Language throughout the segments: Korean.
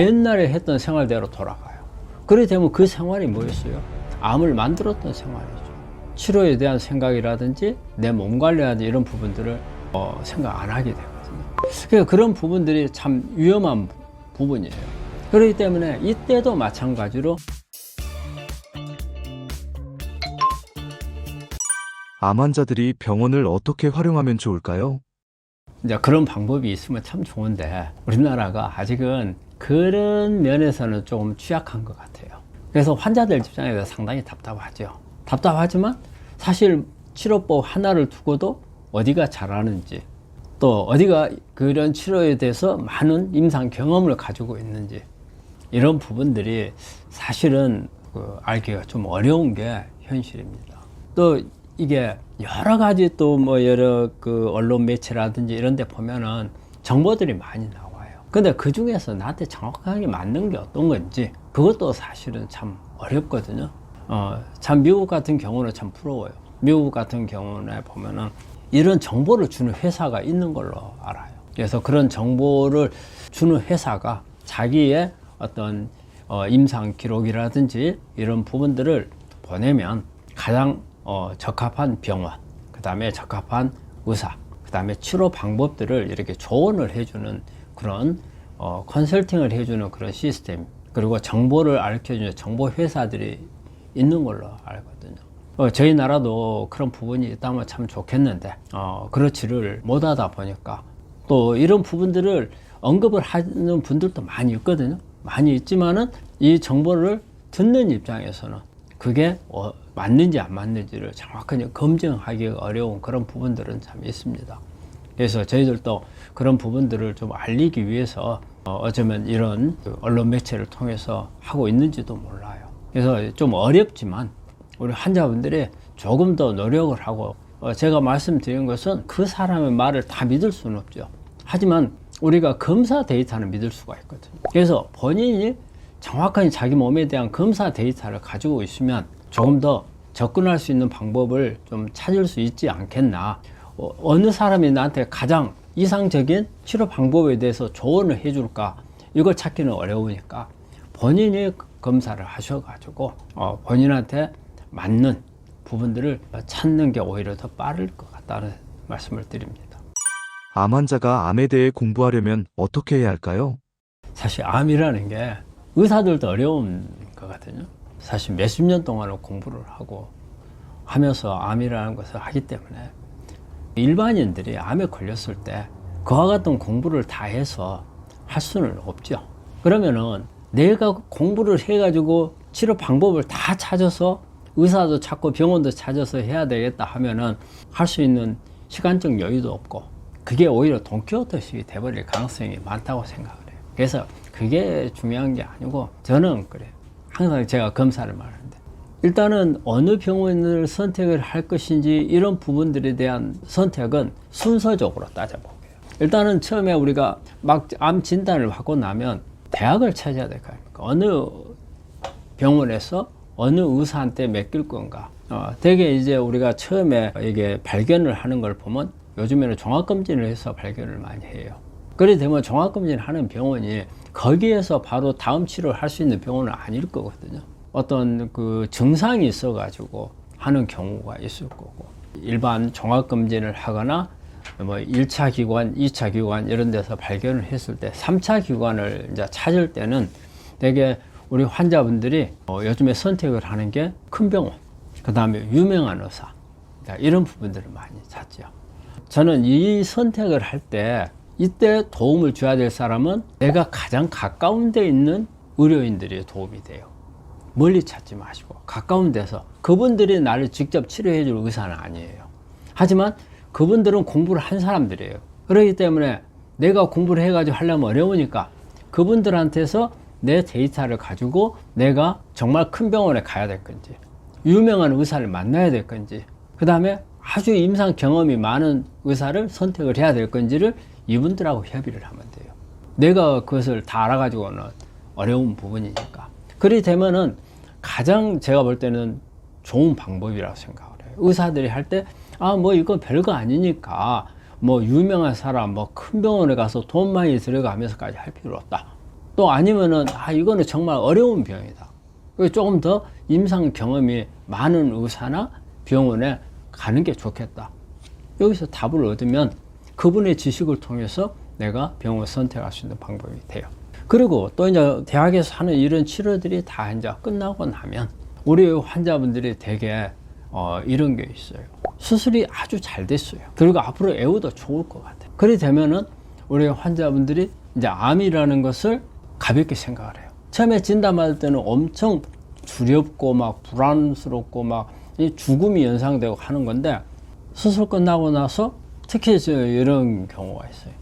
옛날에 했던 생활대로 돌아가요. 그렇게 되면 그 생활이 뭐였어요? 암을 만들었던 생활이죠. 치료에 대한 생각이라든지 내 몸 관리라든지 이런 부분들을 어, 생각 안 하게 되거든요. 그러니까 그런 부분들이 참 위험한 부- 부분이에요. 그렇기 때문에 이때도 마찬가지로 암 환자들이 병원을 어떻게 활용하면 좋을까요? 이제 그런 방법이 있으면 참 좋은데 우리나라가 아직은 그런 면에서는 조금 취약한 것 같아요. 그래서 환자들 입장에서 상당히 답답하죠. 답답하지만 사실 치료법 하나를 두고도 어디가 잘하는지 또 어디가 그런 치료에 대해서 많은 임상 경험을 가지고 있는지 이런 부분들이 사실은 그 알기가 좀 어려운 게 현실입니다. 또 이게 여러 가지 또 뭐 여러 그 언론 매체라든지 이런 데 보면은 정보들이 많이 나와요. 근데 그 중에서 나한테 정확하게 맞는 게 어떤 건지 그것도 사실은 참 어렵거든요. 어, 참 미국 같은 경우는 참 부러워요. 미국 같은 경우에 보면은 이런 정보를 주는 회사가 있는 걸로 알아요. 그래서 그런 정보를 주는 회사가 자기의 어떤 어, 임상 기록이라든지 이런 부분들을 보내면 가장 어, 적합한 병원, 그 다음에 적합한 의사, 그 다음에 치료 방법들을 이렇게 조언을 해주는 그런 어, 컨설팅을 해주는 그런 시스템, 그리고 정보를 알려주는 정보 회사들이 있는 걸로 알거든요. 어, 저희 나라도 그런 부분이 있다면 참 좋겠는데, 어, 그렇지를 못하다 보니까 또 이런 부분들을 언급을 하는 분들도 많이 있거든요. 많이 있지만은 이 정보를 듣는 입장에서는 그게 어, 맞는지 안 맞는지를 정확하게 검증하기가 어려운 그런 부분들은 참 있습니다. 그래서 저희들도 그런 부분들을 좀 알리기 위해서 어, 어쩌면 이런 그 언론 매체를 통해서 하고 있는지도 몰라요. 그래서 좀 어렵지만 우리 환자분들이 조금 더 노력을 하고 어, 제가 말씀드린 것은 그 사람의 말을 다 믿을 수는 없죠. 하지만 우리가 검사 데이터는 믿을 수가 있거든요. 그래서 본인이 정확하게 자기 몸에 대한 검사 데이터를 가지고 있으면 조금 더 접근할 수 있는 방법을 좀 찾을 수 있지 않겠나. 어, 어느 사람이 나한테 가장 이상적인 치료 방법에 대해서 조언을 해줄까? 이걸 찾기는 어려우니까 본인이 검사를 하셔가지고 어, 본인한테 맞는 부분들을 찾는 게 오히려 더 빠를 것 같다는 말씀을 드립니다. 암 환자가 암에 대해 공부하려면 어떻게 해야 할까요? 사실 암이라는 게 의사들도 어려운 거거든요. 사실 몇십 년 동안을 공부를 하고 하면서 암이라는 것을 하기 때문에 일반인들이 암에 걸렸을 때 그와 같은 공부를 다 해서 할 수는 없죠. 그러면은 내가 공부를 해가지고 치료 방법을 다 찾아서 의사도 찾고 병원도 찾아서 해야 되겠다 하면은 할 수 있는 시간적 여유도 없고 그게 오히려 돈키호테식이 돼버릴 가능성이 많다고 생각을 해요. 그래서 그게 중요한 게 아니고 저는 그래요. 항상 제가 검사를 말하는데 일단은 어느 병원을 선택을 할 것인지 이런 부분들에 대한 선택은 순서적으로 따져볼게요. 일단은 처음에 우리가 막 암 진단을 하고 나면 대학을 찾아야 될 거 아닙니까? 어느 병원에서 어느 의사한테 맡길 건가? 어, 되게 이제 우리가 처음에 이게 발견을 하는 걸 보면 요즘에는 종합검진을 해서 발견을 많이 해요. 그래 되면 종합검진을 하는 병원이 거기에서 바로 다음 치료를 할 수 있는 병원은 아닐 거거든요. 어떤 그 증상이 있어 가지고 하는 경우가 있을 거고 일반 종합검진을 하거나 뭐 1차 기관, 2차 기관 이런 데서 발견을 했을 때 3차 기관을 이제 찾을 때는 되게 우리 환자분들이 어, 요즘에 선택을 하는 게 큰 병원, 그 다음에 유명한 의사 자, 이런 부분들을 많이 찾죠. 저는 이 선택을 할 때 이때 도움을 줘야 될 사람은 내가 가장 가까운 데 있는 의료인들이 도움이 돼요. 멀리 찾지 마시고 가까운 데서 그분들이 나를 직접 치료해 줄 의사는 아니에요. 하지만 그분들은 공부를 한 사람들이에요. 그렇기 때문에 내가 공부를 해가지고 하려면 어려우니까 그분들한테서 내 데이터를 가지고 내가 정말 큰 병원에 가야 될 건지 유명한 의사를 만나야 될 건지 그 다음에 아주 임상 경험이 많은 의사를 선택을 해야 될 건지를 이분들하고 협의를 하면 돼요. 내가 그것을 다 알아가지고는 어려운 부분이니까. 그리 되면은 가장 제가 볼 때는 좋은 방법이라고 생각을 해요. 의사들이 할 때, 아, 뭐 이건 별거 아니니까, 뭐 유명한 사람, 뭐 큰 병원에 가서 돈 많이 들어가면서까지 할 필요 없다. 또 아니면은 아 이거는 정말 어려운 병이다. 조금 더 임상 경험이 많은 의사나 병원에 가는 게 좋겠다. 여기서 답을 얻으면 그분의 지식을 통해서 내가 병원을 선택할 수 있는 방법이 돼요. 그리고 또 이제 대학에서 하는 이런 치료들이 다 이제 끝나고 나면 우리 환자분들이 되게 어, 이런 게 있어요. 수술이 아주 잘 됐어요. 그리고 앞으로 애우도 좋을 것 같아요. 그래 되면은 우리 환자분들이 이제 암이라는 것을 가볍게 생각을 해요. 처음에 진단받을 때는 엄청 두렵고 막 불안스럽고 막이 죽음이 연상되고 하는 건데 수술 끝나고 나서 특히 저 이런 경우가 있어요.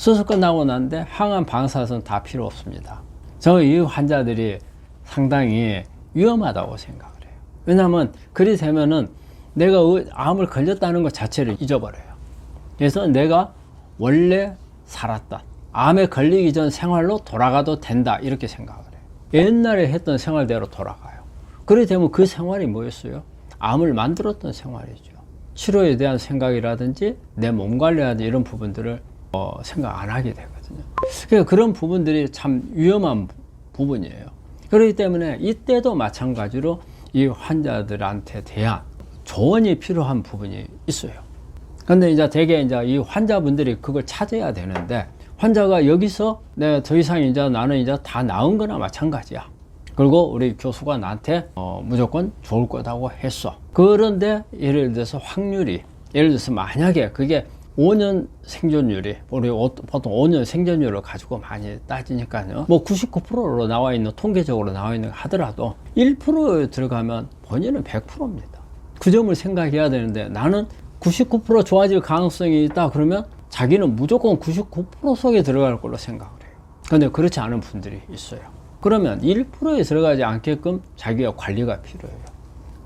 수술 끝나고 난데 항암 방사선 다 필요 없습니다. 저 이 환자들이 상당히 위험하다고 생각을 해요. 왜냐하면 그리 되면은 내가 의- 암을 걸렸다는 것 자체를 잊어버려요. 그래서 내가 원래 살았던 암에 걸리기 전 생활로 돌아가도 된다 이렇게 생각을 해요. 옛날에 했던 생활대로 돌아가요. 그래 되면 그 생활이 뭐였어요? 암을 만들었던 생활이죠. 치료에 대한 생각이라든지 내 몸 관리라든지 이런 부분들을 어, 생각 안 하게 되거든요. 그러니까 그런 부분들이 참 위험한 부- 부분이에요. 그렇기 때문에 이때도 마찬가지로 이 환자들한테 대한 조언이 필요한 부분이 있어요. 근데 이제 대개 이제 이 환자분들이 그걸 찾아야 되는데 환자가 여기서 내가 더 이상 이제 나는 이제 다 나은 거나 마찬가지야. 그리고 우리 교수가 나한테 어, 무조건 좋을 거다고 했어. 그런데 예를 들어서 확률이 예를 들어서 만약에 그게 5년 생존율이 우리 오- 보통 5년 생존율을 가지고 많이 따지니까요. 뭐 99%로 나와 있는 통계적으로 나와 있는 거 하더라도 1%에 들어가면 본인은 100%입니다. 그 점을 생각해야 되는데 나는 99% 좋아질 가능성이 있다 그러면 자기는 무조건 99% 속에 들어갈 걸로 생각을 해요. 근데 그렇지 않은 분들이 있어요. 그러면 1%에 들어가지 않게끔 자기가 관리가 필요해요.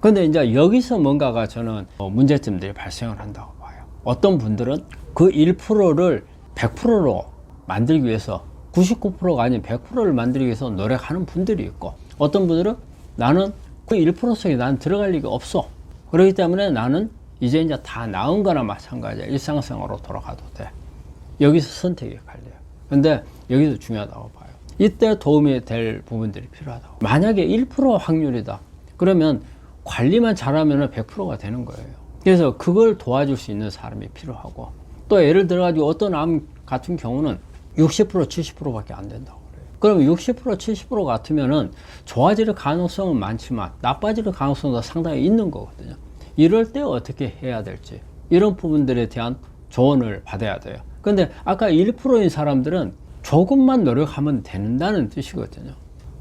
근데 이제 여기서 뭔가가 저는 어, 문제점들이 발생을 한다고 봐요. 어떤 분들은 그 1%를 100%로 만들기 위해서 99%가 아닌 100%를 만들기 위해서 노력하는 분들이 있고 어떤 분들은 나는 그 1% 속에 난 들어갈 리가 없어. 그렇기 때문에 나는 이제 이제 다 나은 거나 마찬가지야. 일상생활로 돌아가도 돼. 여기서 선택이 갈려요. 근데 여기서 중요하다고 봐요. 이때 도움이 될 부분들이 필요하다고. 만약에 1% 확률이다. 그러면 관리만 잘하면 100%가 되는 거예요. 그래서 그걸 도와줄 수 있는 사람이 필요하고 또 예를 들어 가지고 어떤 암 같은 경우는 60% 70%밖에 안 된다고 그래요. 그럼 60% 70% 같으면은 좋아질 가능성은 많지만 나빠질 가능성도 상당히 있는 거거든요. 이럴 때 어떻게 해야 될지 이런 부분들에 대한 조언을 받아야 돼요. 근데 아까 1%인 사람들은 조금만 노력하면 된다는 뜻이거든요.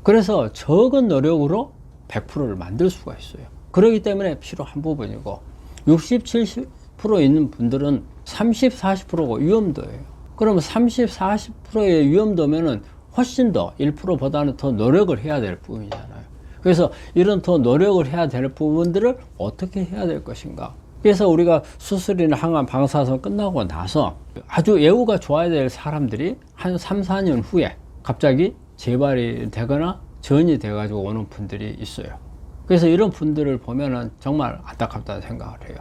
그래서 적은 노력으로 100%를 만들 수가 있어요. 그렇기 때문에 필요한 부분이고 60, 70% 있는 분들은 30, 40%가 위험도예요. 그러면 30, 40%의 위험도면은 훨씬 더 1%보다는 더 노력을 해야 될 부분이잖아요. 그래서 이런 더 노력을 해야 될 부분들을 어떻게 해야 될 것인가. 그래서 우리가 수술이나 항암 방사선 끝나고 나서 아주 예후가 좋아야 될 사람들이 한 3, 4년 후에 갑자기 재발이 되거나 전이 돼가지고 오는 분들이 있어요. 그래서 이런 분들을 보면은 정말 안타깝다는 생각을 해요.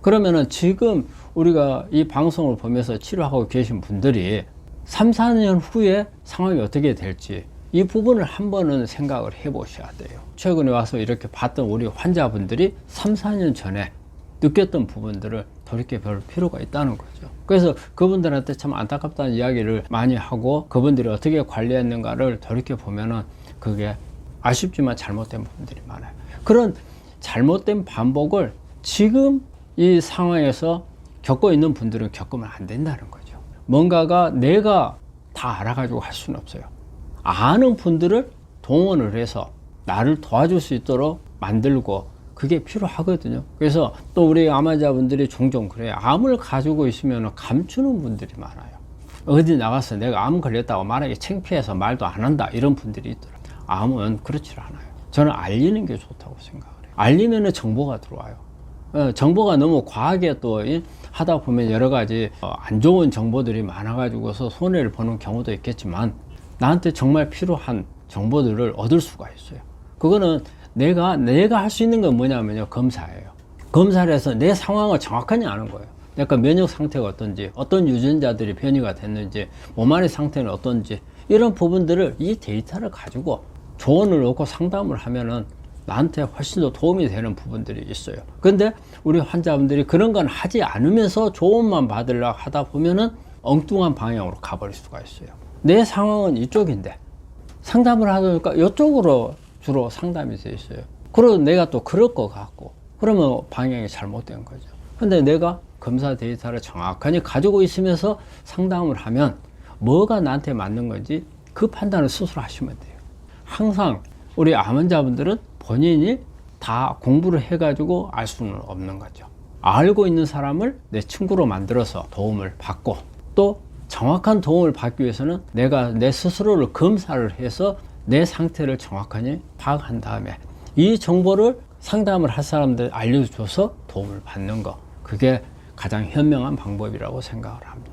그러면은 지금 우리가 이 방송을 보면서 치료하고 계신 분들이 3, 4년 후에 상황이 어떻게 될지 이 부분을 한 번은 생각을 해 보셔야 돼요. 최근에 와서 이렇게 봤던 우리 환자분들이 3, 4년 전에 느꼈던 부분들을 돌이켜 볼 필요가 있다는 거죠. 그래서 그분들한테 참 안타깝다는 이야기를 많이 하고 그분들이 어떻게 관리했는가를 돌이켜 보면은 그게 아쉽지만 잘못된 부분들이 많아요. 그런 잘못된 반복을 지금 이 상황에서 겪고 있는 분들은 겪으면 안 된다는 거죠. 뭔가가 내가 다 알아가지고 할 수는 없어요. 아는 분들을 동원을 해서 나를 도와줄 수 있도록 만들고 그게 필요하거든요. 그래서 또 우리 암 환자분들이 종종 그래요. 암을 가지고 있으면 감추는 분들이 많아요. 어디 나가서 내가 암 걸렸다고 말하기 창피해서 말도 안 한다 이런 분들이 있더라고요. 암은 그렇지 않아요. 저는 알리는 게 좋다고 생각을 해요. 알리면은 정보가 들어와요. 어, 정보가 너무 과하게 또 이, 하다 보면 여러 가지 어, 안 좋은 정보들이 많아가지고서 손해를 보는 경우도 있겠지만 나한테 정말 필요한 정보들을 얻을 수가 있어요. 그거는 내가 내가 할 수 있는 건 뭐냐면요 검사예요. 검사를 해서 내 상황을 정확하게 아는 거예요. 내가 면역 상태가 어떤지, 어떤 유전자들이 변이가 됐는지, 몸 안의 상태는 어떤지 이런 부분들을 이 데이터를 가지고 조언을 얻고 상담을 하면은 나한테 훨씬 더 도움이 되는 부분들이 있어요. 근데 우리 환자분들이 그런 건 하지 않으면서 조언만 받으려고 하다 보면은 엉뚱한 방향으로 가버릴 수가 있어요. 내 상황은 이쪽인데 상담을 하니까 이쪽으로 주로 상담이 돼 있어요. 그리고 내가 또 그럴 것 같고 그러면 방향이 잘못된 거죠. 근데 내가 검사 데이터를 정확하게 가지고 있으면서 상담을 하면 뭐가 나한테 맞는 건지 그 판단을 스스로 하시면 돼요. 항상 우리 암 환자분들은 본인이 다 공부를 해가지고 알 수는 없는 거죠. 알고 있는 사람을 내 친구로 만들어서 도움을 받고 또 정확한 도움을 받기 위해서는 내가 내 스스로를 검사를 해서 내 상태를 정확하게 파악한 다음에 이 정보를 상담을 할 사람들 알려줘서 도움을 받는 거 그게 가장 현명한 방법이라고 생각을 합니다.